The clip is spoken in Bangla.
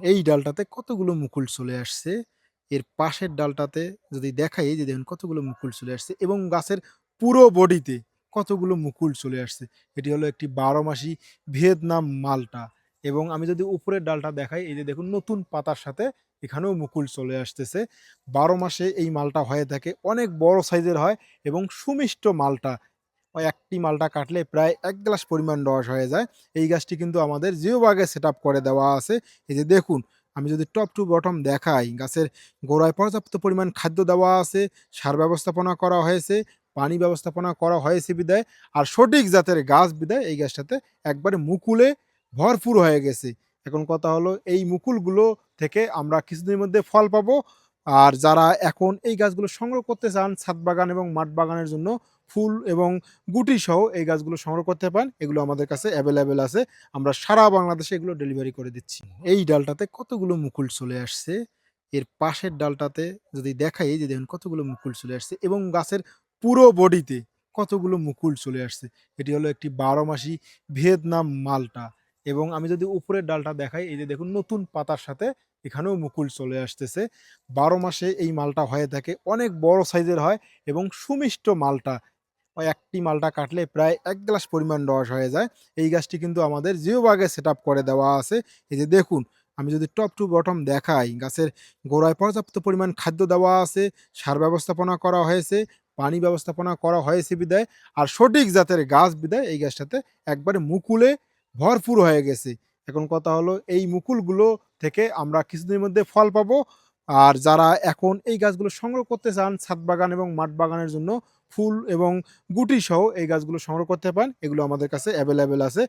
এই ডালটাতে কতগুলো মুকুল চলে আসছে। এর পাশের ডালটাতে যদি দেখাই যে দেখুন কতগুলো মুকুল চলে আসছে এবং গাছের পুরো বডিতে কতগুলো মুকুল চলে আসছে। এটি হলো একটি ১২ মাসি ভিয়েতনাম মালটা এবং আমি যদি উপরের ডালটা দেখাই, এই যে দেখুন নতুন পাতার সাথে এখানেও মুকুল চলে আসতেছে। ১২ মাসে এই মালটা হয়ে থাকে, অনেক বড় সাইজের হয় এবং সুমিষ্ট মালটা। ওই একটি মালটা কাটলে প্রায় এক গ্লাস পরিমাণ রস হয়ে যায়। এই গাছটি কিন্তু আমাদের জিও বাগে সেটআপ করে দেওয়া আছে। এই যে দেখুন আমি যদি টপ টু বটম দেখাই গাছের গোড়ায় পর্যাপ্ত পরিমাণ খাদ্য দেওয়া আছে, সার ব্যবস্থাপনা করা হয়েছে, পানি ব্যবস্থাপনা করা হয়েছে বিধায় আর সঠিক জাতের গাছ বিধায় এই গাছটাতে একবারে মুকুলে ভরপুর হয়ে গেছে। এখন কথা হলো এই মুকুলগুলো থেকে আমরা কিছুদিনের মধ্যে ফল পাবো। আর যারা এখন এই গাছগুলো সংগ্রহ করতে চান ছাদ বাগান এবং মাঠ বাগানের জন্য ফুল এবং গুটি সহ এই গাছগুলো সংগ্রহ করতে পারেন। এগুলো আমাদের কাছে অ্যাভেলেবেল আছে। আমরা সারা বাংলাদেশে এগুলো ডেলিভারি করে দিচ্ছি। এই ডালটাতে কতগুলো মুকুল চলে আসছে। এর পাশের ডালটাতে যদি দেখাই যে দেখুন কতগুলো মুকুল চলে আসছে এবং গাছের পুরো বডিতে কতগুলো মুকুল চলে আসছে। এটি হলো একটি ১২ মাসি ভিয়েতনাম মালটা এবং আমি যদি উপরের ডালটা দেখাই এই যে দেখুন নতুন পাতার সাথে এখানেও মুকুল চলে আসতেছে। ১২ মাসে এই মালটা হয়ে থাকে অনেক বড় সাইজের হয় এবং সুমিষ্ট মালটা। একটি মালটা কাটলে প্রায় এক গ্লাস পরিমাণ রস হয়ে যায়। এই গাছটি কিন্তু আমাদের জিও বাগে সেটআপ করে দেওয়া আছে। এই যে দেখুন আমি যদি টপ টু বটম দেখাই গাছের গোড়ায় পর্যাপ্ত পরিমাণ খাদ্য দেওয়া আছে, সার ব্যবস্থাপনা করা হয়েছে, পানি ব্যবস্থাপনা করা হয়েছে বিধায় আর সঠিক জাতের গাছ বিধায় এই গাছটাতে একবারে মুকুলে ভরপুর হয়ে গেছে। এখন কথা হলো, এই মুকুলগুলো থেকে আমরা কিছুদিনের মধ্যে ফল পাবো। আর যারা এখন এই গাছগুলো সংগ্রহ করতে চান, ছাদ বাগান এবং মাঠ বাগানের জন্য ফুল এবং গুটি সহ এই গাছগুলো সংগ্রহ করতে পারেন। এগুলো আমাদের কাছে অ্যাভেলেবেল আছে।